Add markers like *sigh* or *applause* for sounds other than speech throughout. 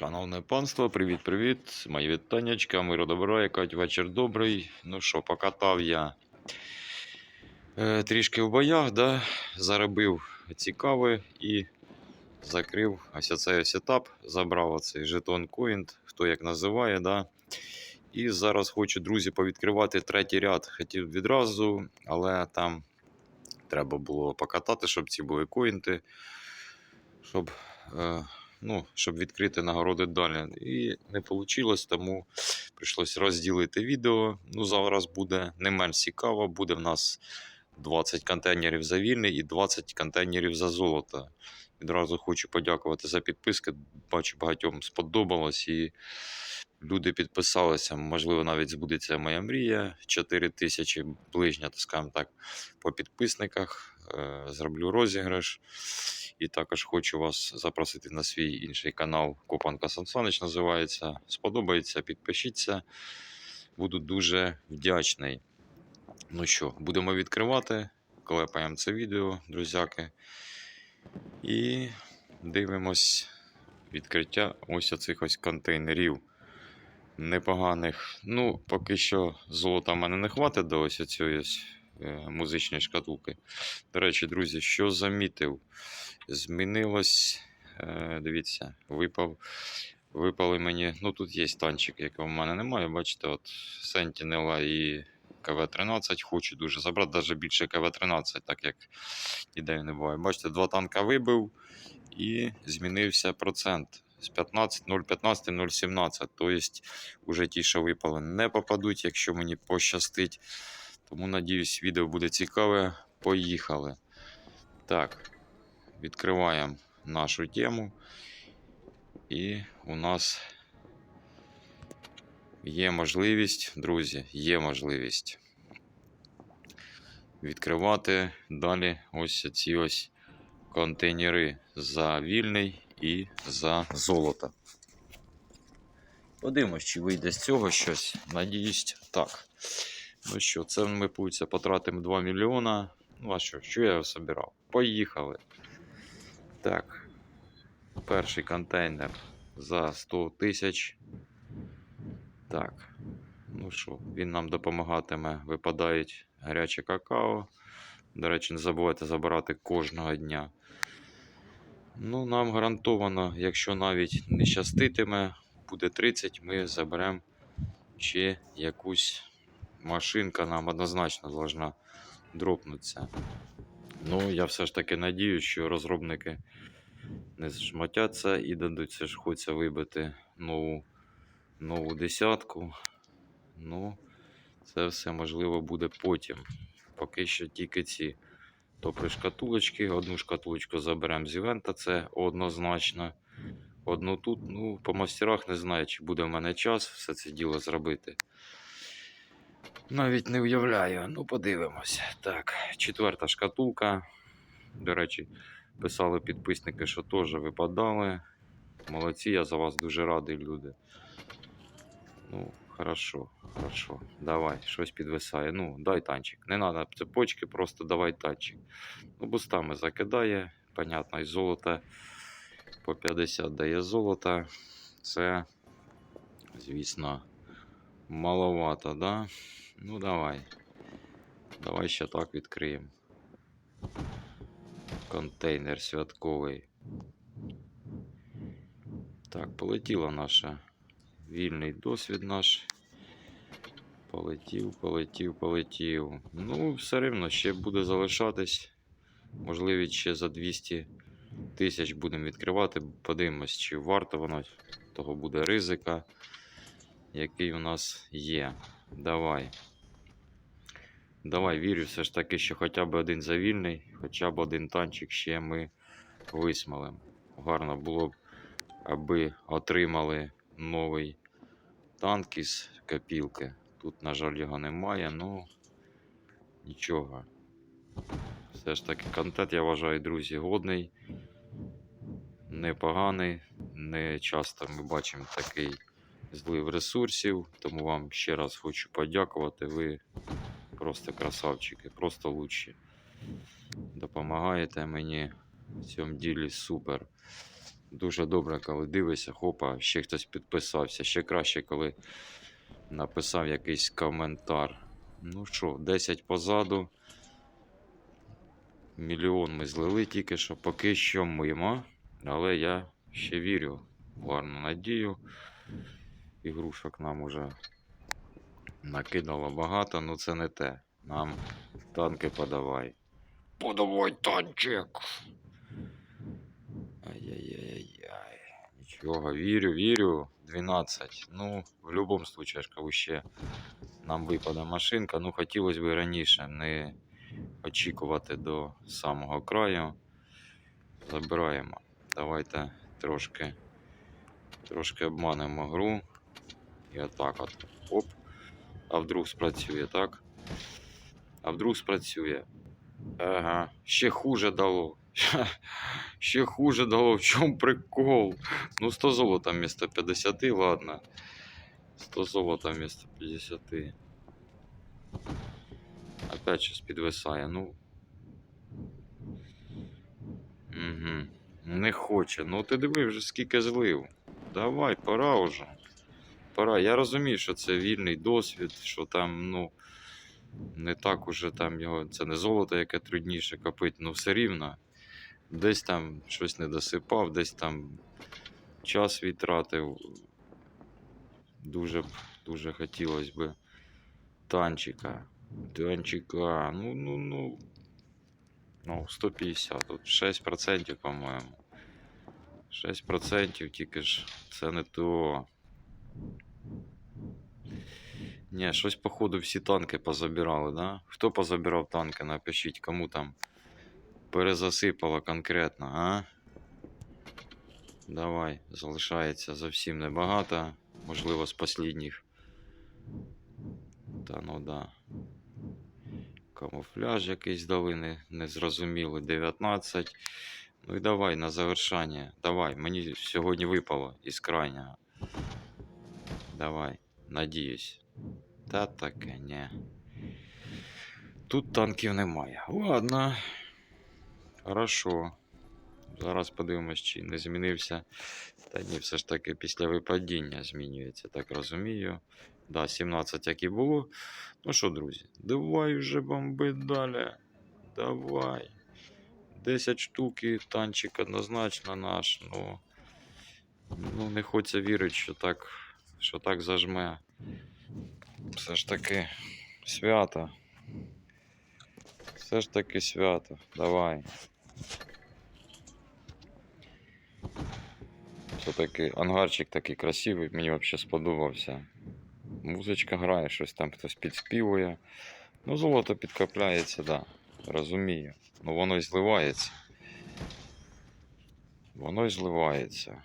Шановне панство, привіт-привіт. Мої вітаннячка, миру добро, якать вечір добрий. Ну що, покатав я е, трішки в боях, да? заробив цікаве і закрив ось цей ось етап, забрав оцей жетон Coint, хто як називає. Да? І зараз хочу, друзі, повідкривати третій ряд. Хотів відразу, але там треба було покатати, щоб ці були коінти, щоб. Е, ну, щоб відкрити нагороди далі. І не вийшло, тому прийшлося розділити відео. Ну, зараз буде не менш цікаво, буде в нас 20 контейнерів за вільний і 20 контейнерів за золото. Відразу хочу подякувати за підписки. Бачу, багатьом сподобалось і люди підписалися. Можливо, навіть збудеться моя мрія. 4 тисячі ближня, так скажімо так, по підписниках. Е, Зроблю розіграш. І також хочу вас запросити на свій інший канал Копанка Сансанич називається. Сподобається, підпишіться. Буду дуже вдячний. Ну що, будемо відкривати. Клепаємо це відео, друзяки. І дивимось відкриття ось оцих ось контейнерів. Непоганих. Ну, поки що золота в мене не хватить до ось цієї ось, е, музичної шкатулки. До речі, друзі, що замітив? Змінилось. Е, дивіться, випав. Випали мені. Ну тут є танчик, якого в мене немає. Бачите, от Sentinel і КВ-13 хочу дуже забрати, навіть більше КВ-13, так як ніде не буває. Бачите, два танка вибив і змінився процент. З 15, 0,15, 0,17. Тобто, вже ті, що випали, не попадуть, якщо мені пощастить. Тому, надіюсь, відео буде цікаве. Поїхали. Так, відкриваємо нашу тему. І у нас є можливість, друзі, є можливість відкривати далі ось ці ось контейнери за вільний і за золото. Подивимось, чи вийде з цього щось. Надіюсь, так. Ну що, це ми путься, потратимо 2 мільйона. Ну, а що, що я собирав? Поїхали. Так. Перший контейнер за 100 тисяч. Так. Ну що, він нам допомагатиме. Випадають гаряче какао. До речі, не забувайте забирати кожного дня. Ну, нам гарантовано, якщо навіть не щаститиме, буде 30, ми заберемо ще якусь машинка нам однозначно должна дропнутися. Ну, я все ж таки надію, що розробники не зшматяться і дадуть все ж хочеться вибити нову, нову десятку. Ну, це все можливо буде потім. Поки що тільки ці топри шкатулочки. Одну шкатулочку заберемо з івента, це однозначно. Одну тут, ну, по мастерах не знаю, чи буде в мене час все це діло зробити. Навіть не уявляю, ну подивимось. Так, четверта шкатулка. До речі, писали підписники, що теж випадали. Молодці, я за вас дуже радий, люди. Ну, хорошо, хорошо. Давай, щось підвисає. Ну, дай танчик. Не треба цепочки, просто давай танчик. Ну, бустами закидає, понятно, і золото по 50 дає золото. Це, звісно, маловато, да? Ну, давай. Давай ще так відкриємо. Контейнер святковий. Так, полетіла наша вільний досвід наш. Полетів, полетів, полетів. Ну, все рівно ще буде залишатись. Можливість ще за 200 тисяч будемо відкривати. Подивимось, чи варто воно, того буде ризика, який у нас є. Давай. Давай, вірю, все ж таки, що хоча б один завільний, хоча б один танчик ще ми висмалимо. Гарно було б, аби отримали новий танк із копілки. Тут, на жаль, його немає, ну нічого. Все ж таки, контент, я вважаю, друзі, годний, непоганий. Не часто ми бачимо такий злив ресурсів, тому вам ще раз хочу подякувати. Ви просто красавчики, просто лучші. Допомагаєте мені в цьому ділі супер. Дуже добре, коли дивишся, хопа, ще хтось підписався. Ще краще, коли написав якийсь коментар. Ну що, 10 позаду. Мільйон ми злили тільки що, поки що мимо. Але я ще вірю в гарну надію. Ігрушок нам уже накидало багато, ну це не те. Нам танки подавай. Подавай танчик. Нічого, вірю, вірю. 12. Ну, в будь-якому ж ще нам випаде машинка. Ну, хотілося б раніше не очікувати до самого краю. Забираємо. Давайте трошки, трошки обманемо гру. І отак от. Оп. А вдруг спрацює, так? А вдруг спрацює. Ага, ще хуже дало. *laughs* Ще хуже дало. В чому прикол? Ну, 100 золота вместо 50, ладно. 100 золота вместо 50. Опять щось підвисає, ну. Угу. Не хоче. Ну ти диви вже скільки злив. Давай, пора вже. Пора. Я розумію, що це вільний досвід, що там, ну, не так уже там його. Це не золото, яке трудніше копити, ну все рівно. Десь там щось не досипав, десь там час відтратив. Дуже дуже хотілося б танчика. Танчика. Ну, ну, ну. Ну, 150. Тут 6%, по-моєму. 6% тільки ж це не то. Ні, щось, походу, всі танки позабирали, да? Хто позабирав танки? Напишіть, кому там перезасипало конкретно, а? Давай, залишається зовсім небагато. Можливо, з послідніх. Та ну да. Камуфляж якийсь дали не, незрозумілий. 19. Ну і давай на завершання. Давай, мені сьогодні випало із крайнього. Давай, надіюсь. Та таке, ні. Тут танків немає. Ладно. Хорошо. Зараз подивимось, чи не змінився. Та ні, все ж таки після випадіння змінюється, так розумію. Да, 17 як і було. Ну що, друзі, давай вже бомби далі. Давай. 10 штук і танчик однозначно наш. Ну, ну не хочеться вірити, що так, що так зажме. Все ж таки свято. Все ж таки свято. Давай. Все-таки ангарчик такий красивий, мені взагалі сподобався. Музичка грає, щось там хтось підспівує. Ну, золото підкопляється, да. Розумію. Ну воно й зливається. Воно й зливається.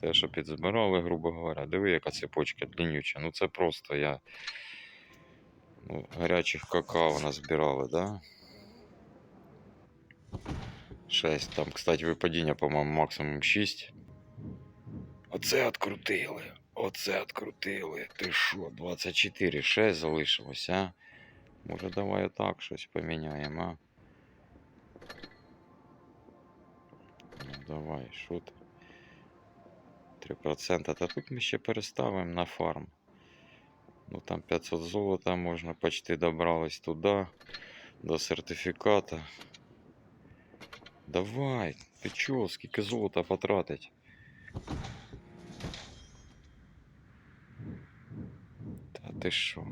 Те, що підзбирали, грубо говоря. Диви, яка цепочка длиннюча. Ну це просто я. Ну, гарячих какао назбирали, да? 6. Там, кстати, випадіння, по-моєму, максимум 6. Оце открутили. Оце открутили. Ти що, 24, 6 залишилось, а? Може, давай отак щось поміняємо, а? Ну, давай, що ти? 3%. Та тут ми ще переставимо на фарм. Ну там 500 золота можна, почти добрались туди, до сертифіката. Давай, ти чого, скільки золота потратить? Та ти що?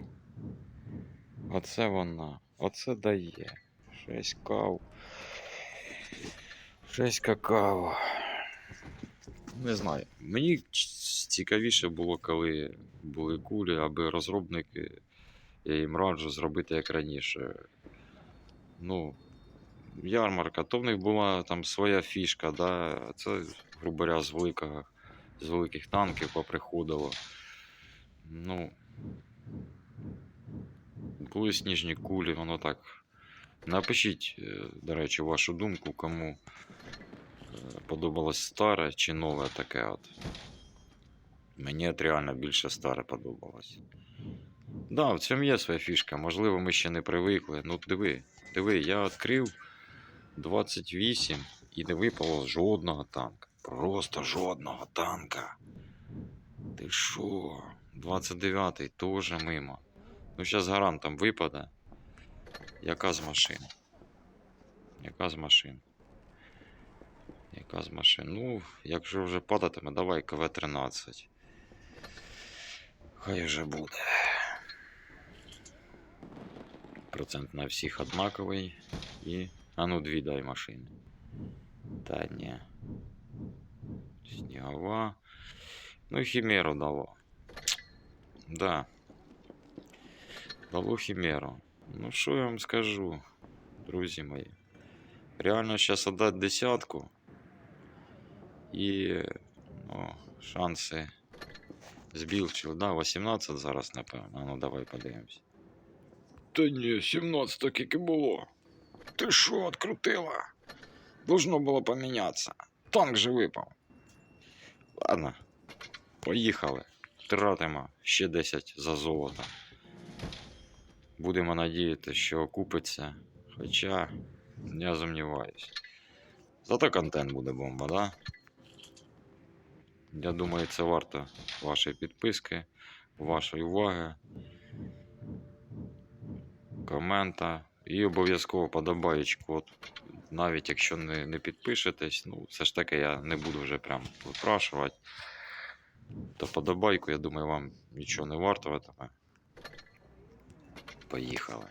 Оце вона. Оце дає. 6 кав. 6 какао. Не знаю. Мені цікавіше було, коли були кулі, аби розробники, я їм раджу зробити як раніше. Ну, ярмарка, то в них була там своя фішка, да? це, грубо говоря, з великого, з великих танків поприходило. Ну, були сніжні кулі, воно так. Напишіть, е, до речі, вашу думку, кому подобалось старе чи нове таке от. Мені от реально більше старе подобалось. Да, в цьому є своя фішка. Можливо, ми ще не привикли. Ну, диви, диви, я відкрив 28 і не випало жодного танка. Просто жодного танка. Ти що? 29-й теж мимо. Ну, зараз гарантом випаде. Яка з машин? Яка з машин? Яка з машин? Ну, якщо вже падатиме, давай КВ-13. Хай вже буде. Процент на всіх однаковий. І. А ну дві дай машини. Та ні. Снігова. Ну і хімеру дало. Да. Дало хімеру. Ну що я вам скажу, друзі мої. Реально зараз отдать десятку. І ну, шанси збільшили. Да, 18 зараз, напевно. А ну давай подивимось. Та ні, 17 тільки було. Ти що, открутила? Должно було помінятися. Танк же випав. Ладно, поїхали. Тратимо ще 10 за золото. Будемо надіятися, що окупиться. Хоча я сумніваюсь. Зато контент буде бомба, да? Я думаю, це варто вашої підписки, вашої уваги, комента і обов'язково подобаєчку. От, навіть якщо не, не підпишетесь, ну все ж таки я не буду вже прям випрашувати. То подобайку, я думаю, вам нічого не вартуватиме. Поїхали.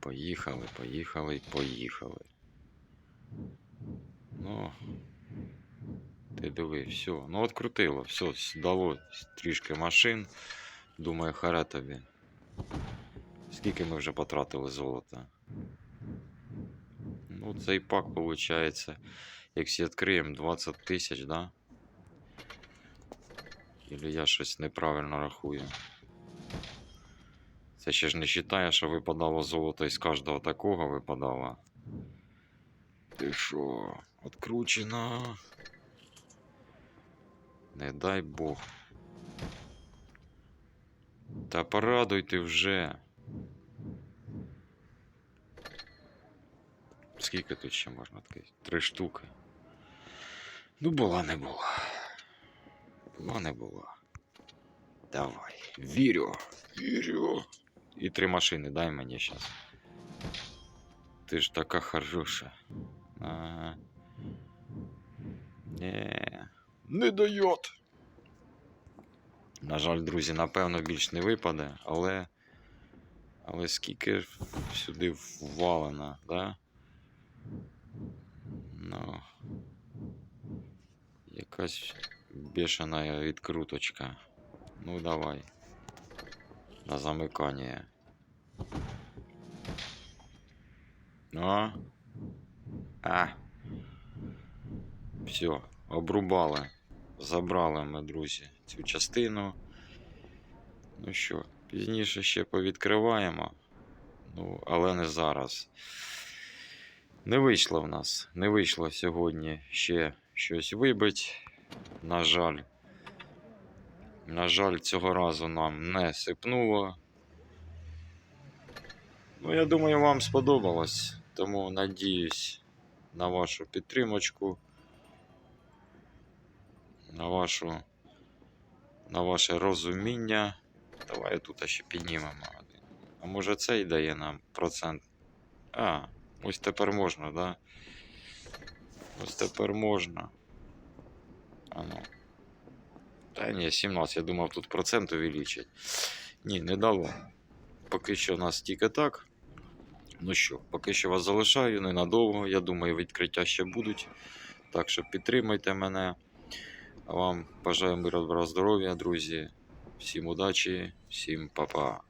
Поїхали, поїхали поїхали. Ну. Ти диви, все. Ну от крутило, все, дало трішки машин. Думаю, харе тобі. Скільки ми вже потратили золота? Ну, цей пак, виходить, якщо відкриємо 20 тисяч, да? Или я щось неправильно рахую. Це ще ж не вважає, що випадало золото із кожного такого випадало. Ти що, откручено? Не дай Бог. Та порадуйте вже. Скільки тут ще можна відкрити? Три штуки. Ну, була не була. Була не була. Давай. Вірю. Вірю. І три машини дай мені зараз. Ти ж така хороша. Ага. Не. Не дает. На жаль, друзі, напевно, більш не випаде, але. Але скільки сюди ввалено, да? Ну. Якась бешена відкруточка. Ну давай. На замикання. Ну. А. Все, обрубали. Забрали ми, друзі, цю частину. Ну що, пізніше ще повідкриваємо. Ну, але не зараз. Не вийшло в нас. Не вийшло сьогодні ще щось вибить. На жаль. На жаль, цього разу нам не сипнуло. Ну, я думаю, вам сподобалось. Тому надіюсь на вашу підтримочку. На вашу. На ваше розуміння. Давай тут ще піднімемо. А може цей дає нам процент. А, ось тепер можна, да? Ось тепер можна. А ну. Та ні, 17, я думав, тут процент увеличить. Ні, не дало. Поки що у нас тільки так. Ну що, поки що вас залишаю ненадовго. Я думаю, відкриття ще будуть. Так що підтримайте мене. А вам бажаю миру, добра, здоров'я, друзі. Всім удачі, всім па-па.